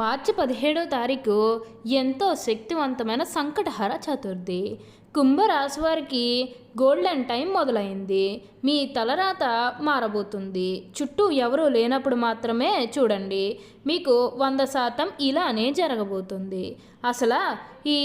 మార్చి పదిహేడో తారీఖు ఎంతో శక్తివంతమైన సంకటహర చతుర్థి. కుంభరాశి వారికి గోల్డెన్ టైం మొదలైంది. మీ తలరాత మారబోతుంది. చుట్టూ ఎవరూ లేనప్పుడు మాత్రమే చూడండి. మీకు వంద శాతం ఇలానే జరగబోతుంది. అసలు ఈ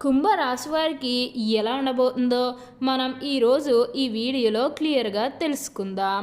కుంభరాశి వారికి ఎలా ఉండబోతుందో మనం ఈరోజు ఈ వీడియోలో క్లియర్గా తెలుసుకుందాం.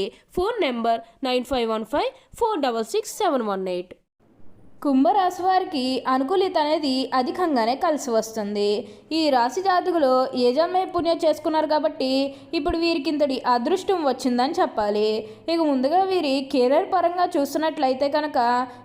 సంప్రదించండి phone number nine five one five four double six seven one eight. కుంభరాశి వారికి అనుకూలిత అనేది అధికంగానే కలిసి వస్తుంది. ఈ రాశి జాతకులు ఏ పుణ్యం చేసుకున్నారు కాబట్టి ఇప్పుడు వీరికి ఇంతటి అదృష్టం వచ్చిందని చెప్పాలి. ఇక ముందుగా వీరి కెరీర్ పరంగా చూస్తున్నట్లయితే కనుక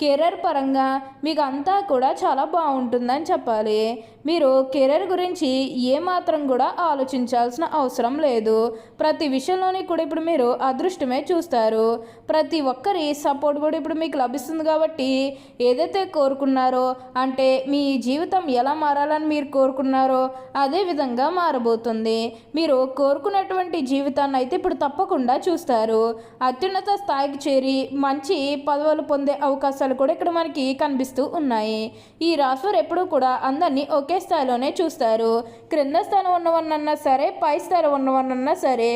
కెరీర్ పరంగా మీకు అంతా కూడా చాలా బాగుంటుందని చెప్పాలి. మీరు కెరీర్ గురించి ఏమాత్రం కూడా ఆలోచించాల్సిన అవసరం లేదు. ప్రతి విషయంలోని కూడా ఇప్పుడు మీరు అదృష్టమే చూస్తారు. ప్రతి ఒక్కరి సపోర్ట్ కూడా ఇప్పుడు మీకు లభిస్తుంది కాబట్టి ఏదైతే కోరుకున్నారో అంటే మీ జీవితం ఎలా మారాలని మీరు కోరుకున్నారో అదే విధంగా మారబోతుంది. మీరు కోరుకున్నటువంటి జీవితాన్ని అయితే ఇప్పుడు తప్పకుండా చూస్తారు. అత్యున్నత స్థాయికి చేరి మంచి పదవులు పొందే అవకాశం అవకాశాలు కూడా ఇక్కడ మనకి కనిపిస్తూ ఉన్నాయి. ఈ రాశివారు ఎప్పుడూ కూడా అందరినీ ఒకే స్థాయిలోనే చూస్తారు. క్రింద స్థానం ఉన్నవన్నన్నా సరే పై స్థానం ఉన్నవన్నన్నా సరే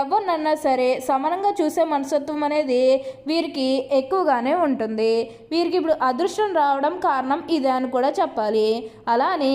ఎవరినన్నా సరే సమానంగా చూసే మనస్తత్వం అనేది వీరికి ఎక్కువగానే ఉంటుంది. వీరికి ఇప్పుడు అదృష్టం రావడం కారణం ఇదే అని కూడా చెప్పాలి. అలానే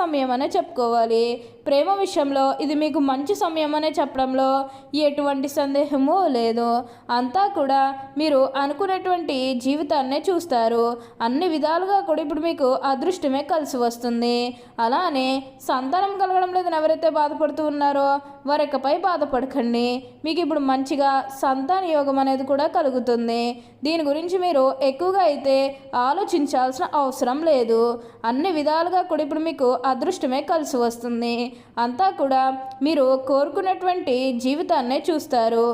సమయం అనే చెప్పుకోవాలి. ప్రేమ విషయంలో ఇది మీకు మంచి సమయం అనే చెప్పడంలో ఎటువంటి సందేహము లేదు. అంతా కూడా మీరు అనుకునేటువంటి జీవితాన్నే చూస్తారు. అన్ని విధాలుగా కూడా ఇప్పుడు మీకు అదృష్టమే కలిసి వస్తుంది. అలానే సంతానం కలగడం లేదని ఎవరైతే బాధపడుతూ ఉన్నారో వారికపై బాధపడకండి. మీకు ఇప్పుడు మంచిగా సంతాన యోగం అనేది కూడా కలుగుతుంది. దీని గురించి మీరు ఎక్కువగా అయితే ఆలోచించాల్సిన అవసరం లేదు. అన్ని విధాలుగా కూడా ఇప్పుడు మీకు అదృష్టమే కలిసి వస్తుంది. అంతా కూడా మీరు కోరుకున్నటువంటి జీవితాన్నే చూస్తారు.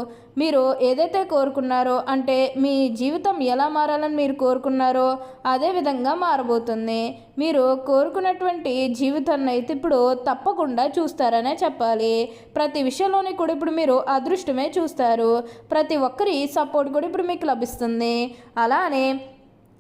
మీరు ఏదైతే కోరుకున్నారో అంటే మీ జీవితం ఎలా మారాలని మీరు కోరుకున్నారో అదే విధంగా మారబోతుంది. మీరు కోరుకున్నటువంటి జీవితాన్ని అయితే ఇప్పుడు తప్పకుండా చూస్తారనే చెప్పాలి. ప్రతి విషయంలోని కూడా ఇప్పుడు మీరు అదృష్టమే చూస్తారు. ప్రతి ఒక్కరి సపోర్ట్ కూడా ఇప్పుడు మీకు లభిస్తుంది. అలానే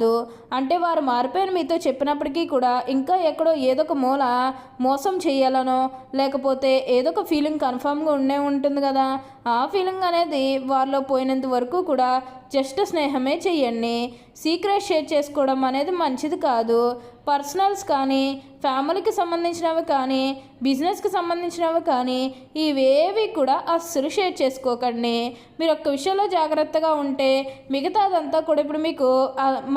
mercado అంటే వారు మారిపోయిన మీతో చెప్పినప్పటికీ కూడా ఇంకా ఎక్కడో ఏదో ఒక మూల మోసం చేయాలనో లేకపోతే ఏదో ఒక ఫీలింగ్ కన్ఫామ్గా ఉండే ఉంటుంది కదా. ఆ ఫీలింగ్ అనేది వారిలో పోయినంత వరకు కూడా జస్ట్ స్నేహమే చెయ్యండి సీక్రెట్ షేర్ చేసుకోవడం అనేది మంచిది కాదు. పర్సనల్స్ కానీ ఫ్యామిలీకి సంబంధించినవి కానీ బిజినెస్కి సంబంధించినవి కానీ ఇవేవి కూడా అస్సలు షేర్ చేసుకోకండి. మీరు ఒక్క విషయంలో జాగ్రత్తగా ఉంటే మిగతాదంతా కూడా ఇప్పుడు మీకు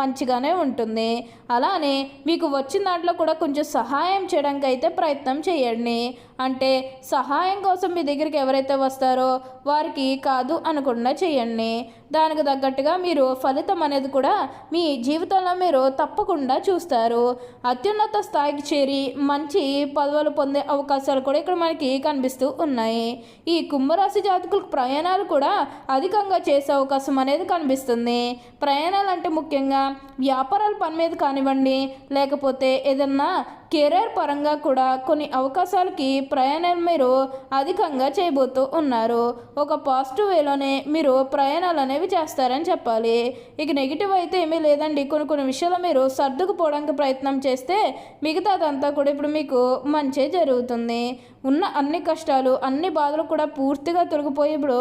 మంచిగానే ఉంటుంది. అలానే మీకు వచ్చిన దాంట్లో కూడా కొంచెం సహాయం చేయడానికి అయితే ప్రయత్నం చేయండి. అంటే సహాయం కోసం మీ దగ్గరికి ఎవరైతే వస్తారో వారికి కాదు అనకుండా చేయండి. దానికి తగ్గట్టుగా మీరు ఫలితం అనేది కూడా మీ జీవితంలో మీరు తప్పకుండా చూస్తారు. అత్యున్నత స్థాయికి చేరి మంచి పదవులు పొందే అవకాశాలు కూడా ఇక్కడ మనకి కనిపిస్తూ ఉన్నాయి. ఈ కుంభరాశి జాతకులకు ప్రయాణాలు కూడా అధికంగా చేసే అవకాశం అనేది కనిపిస్తుంది. ప్రయాణాలు అంటే ముఖ్యంగా వ్యాపారాల పని మీద కానివ్వండి లేకపోతే ఏదన్నా కెరీర్ పరంగా కూడా కొన్ని అవకాశాలకి ప్రయాణాలు మీరు అధికంగా చేయబోతూ ఉన్నారు. ఒక పాజిటివ్ వేలోనే మీరు ప్రయాణాలు అనేవి చేస్తారని చెప్పాలి. ఇక నెగిటివ్ అయితే ఏమీ లేదండి. కొన్ని కొన్ని విషయాలు మీరు సర్దుకుపోవడానికి ప్రయత్నం చేస్తే మిగతాదంతా కూడా ఇప్పుడు మీకు మంచి జరుగుతుంది. ఉన్న అన్ని కష్టాలు అన్ని బాధలు కూడా పూర్తిగా తొలగిపోయి ఇప్పుడు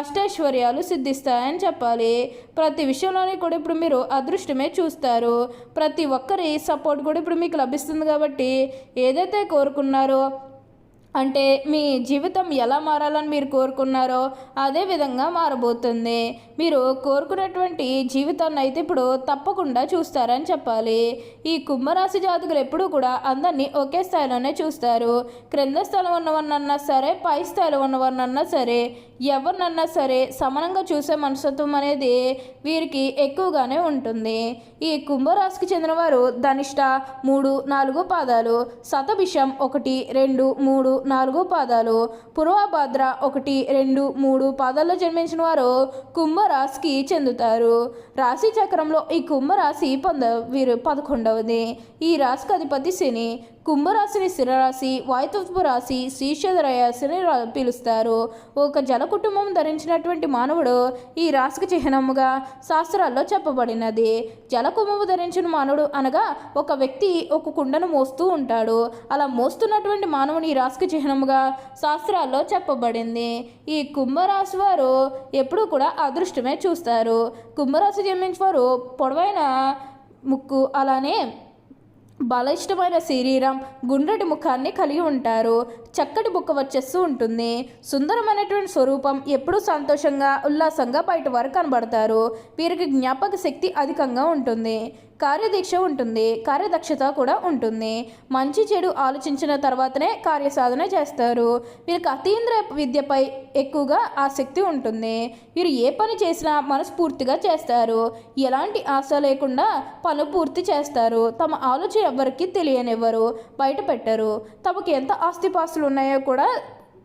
అష్టైశ్వర్యాలు సిద్ధిస్తాయని చెప్పాలి. ప్రతి విషయంలోనే కూడా ఇప్పుడు మీరు అదృష్టమే చూస్తారు. ప్రతి ఒక్కరి సపోర్ట్ కూడా ఇప్పుడు మీకు లభిస్తుంది కాబట్టి ఏదైతే కోరుకున్నారో అంటే మీ జీవితం ఎలా మారాలని మీరు కోరుకున్నారో అదే విధంగా మారబోతుంది. మీరు కోరుకున్నటువంటి జీవితాన్ని అయితే ఇప్పుడు తప్పకుండా చూస్తారని చెప్పాలి. ఈ కుంభరాశి జాతకులు ఎప్పుడూ కూడా అందరినీ ఒకే స్థాయిలోనే చూస్తారు. క్రింద స్థాయిలో ఉన్నవన్నన్నా సరే పై స్థాయిలో ఉన్నవన్నన్నా సరే ఎవరినన్నా సరే సమానంగా చూసే మనస్తత్వం అనేది వీరికి ఎక్కువగానే ఉంటుంది. ఈ కుంభరాశికి చెందినవారు ధనిష్ట మూడు నాలుగు పాదాలు శతభిషం ఒకటి రెండు మూడు నాలుగు పాదాలు పూర్వభద్ర ఒకటి రెండు మూడు పాదాల్లో జన్మించిన వారు కుంభరాశికి చెందుతారు. రాశి చక్రంలో ఈ కుంభరాశి పొంద వీరు పదకొండవది. ఈ రాశికి అధిపతి శని. కుంభరాశిని స్థిరరాశి వాయుతత్వ రాశి శ్రీషధ పిలుస్తారు. ఒక జల కుటుంబం ధరించినటువంటి మానవుడు ఈ రాశికి చిహ్నముగా శాస్త్రాల్లో చెప్పబడినది. జల కుంభము ధరించిన మానవుడు అనగా ఒక వ్యక్తి ఒక కుండను మోస్తూ ఉంటాడు. అలా మోస్తున్నటువంటి మానవుని ఈ రాశికి చిహ్నముగా శాస్త్రాల్లో చెప్పబడింది. ఈ కుంభరాశి వారు ఎప్పుడూ కూడా అదృష్టమే చూస్తారు. కుంభరాశి జన్మించిన వారు పొడవైన ముక్కు అలానే బలిష్టమైన శరీరం గుండ్రటి ముఖాన్ని కలిగి ఉంటారు. చక్కటి బుక్క వచ్చేస్తూ ఉంటుంది. సుందరమైనటువంటి స్వరూపం ఎప్పుడూ సంతోషంగా ఉల్లాసంగా బయట వారు కనబడతారు. వీరికి జ్ఞాపక శక్తి అధికంగా ఉంటుంది. కార్యదీక్ష ఉంటుంది కార్యదక్షత కూడా ఉంటుంది. మంచి చెడు ఆలోచించిన తర్వాతనే కార్యసాధన చేస్తారు. వీరికి అతీంద్ర విద్యపై ఎక్కువగా ఆసక్తి ఉంటుంది. వీరు ఏ పని చేసినా మనస్ఫూర్తిగా చేస్తారు. ఎలాంటి ఆశ లేకుండా పనులు పూర్తి చేస్తారు. తమ ఆలోచన ఎవరికి తెలియనివ్వరు బయట పెట్టరు తమకు ఎంత ఆస్తిపాస్తులు ఉన్నాయో కూడా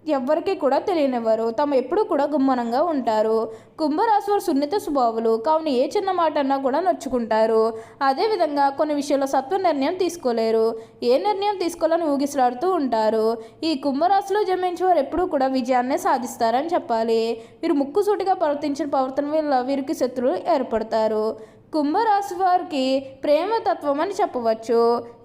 ఎవ్వరికీ కూడా తెలియనివ్వరు. తాము ఎప్పుడూ కూడా గుమ్మనంగా ఉంటారు. కుంభరాశి సున్నిత స్వభావులు. కావున ఏ చిన్న మాట అన్నా కూడా నొచ్చుకుంటారు. అదేవిధంగా కొన్ని విషయాల్లో సత్వ నిర్ణయం తీసుకోలేరు. ఏ నిర్ణయం తీసుకోవాలని ఊగిసలాడుతూ ఉంటారు. ఈ కుంభరాశిలో జన్మించే వారు ఎప్పుడూ కూడా విజయాన్నే సాధిస్తారని చెప్పాలి. వీరు ముక్కుసూటిగా ప్రవర్తించిన ప్రవర్తన వల్ల వీరికి శత్రువులు ఏర్పడతారు. కుంభరాశి వారికి ప్రేమతత్వం అని చెప్పవచ్చు.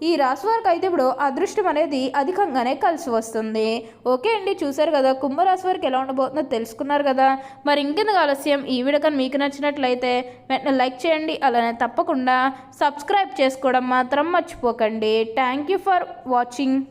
ఈ రాశి వారికి అయితే ఇప్పుడు అదృష్టం అనేది అధికంగానే కలిసి వస్తుంది. ఓకే అండి చూసారు కదా కుంభరాశి వారికి ఎలా ఉండబోతుందో తెలుసుకున్నారు కదా. మరి ఇంకెందుకు ఆలస్యం? ఈ వీడియో కానీ మీకు నచ్చినట్లయితే వెంటనే లైక్ చేయండి అలానే తప్పకుండా సబ్స్క్రైబ్ చేసుకోవడం మాత్రం మర్చిపోకండి. Thank you for watching.